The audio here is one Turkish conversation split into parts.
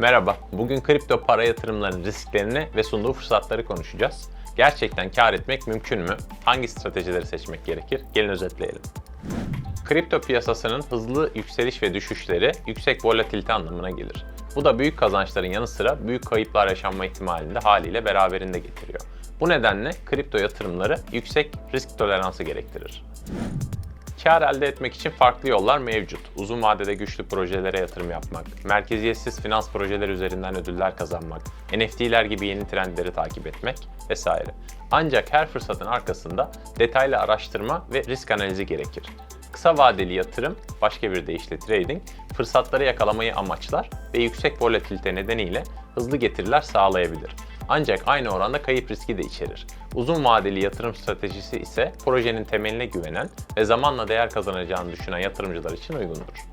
Merhaba, bugün kripto para yatırımlarının risklerini ve sunduğu fırsatları konuşacağız. Gerçekten kar etmek mümkün mü? Hangi stratejileri seçmek gerekir? Gelin özetleyelim. Kripto piyasasının hızlı yükseliş ve düşüşleri yüksek volatilite anlamına gelir. Bu da büyük kazançların yanı sıra büyük kayıplar yaşanma ihtimalini de haliyle beraberinde getiriyor. Bu nedenle kripto yatırımları yüksek risk toleransı gerektirir. Kar elde etmek için farklı yollar mevcut. Uzun vadede güçlü projelere yatırım yapmak, merkeziyetsiz finans projeleri üzerinden ödüller kazanmak, NFT'ler gibi yeni trendleri takip etmek vesaire. Ancak her fırsatın arkasında detaylı araştırma ve risk analizi gerekir. Kısa vadeli yatırım, başka bir deyişle trading, fırsatları yakalamayı amaçlar ve yüksek volatilite nedeniyle hızlı getiriler sağlayabilir. Ancak aynı oranda kayıp riski de içerir. Uzun vadeli yatırım stratejisi ise projenin temeline güvenen ve zamanla değer kazanacağını düşünen yatırımcılar için uygundur.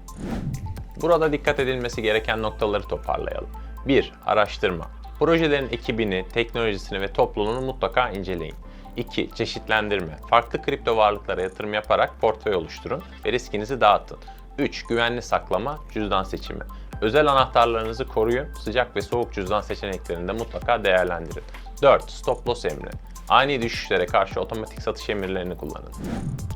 Burada dikkat edilmesi gereken noktaları toparlayalım. 1. Araştırma. Projelerin ekibini, teknolojisini ve topluluğunu mutlaka inceleyin. 2. Çeşitlendirme. Farklı kripto varlıklara yatırım yaparak portföy oluşturun ve riskinizi dağıtın. 3. Güvenli saklama, cüzdan seçimi. Özel anahtarlarınızı koruyun, sıcak ve soğuk cüzdan seçeneklerini de mutlaka değerlendirin. 4. Stop loss emri. Ani düşüşlere karşı otomatik satış emirlerini kullanın.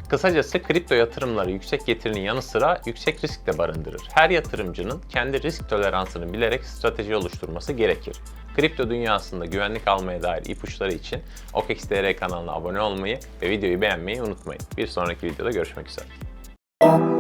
Kısacası kripto yatırımları yüksek getirinin yanı sıra yüksek risk de barındırır. Her yatırımcının kendi risk toleransını bilerek strateji oluşturması gerekir. Kripto dünyasında güvenlik almaya dair ipuçları için OKEX.dr kanalına abone olmayı ve videoyu beğenmeyi unutmayın. Bir sonraki videoda görüşmek üzere.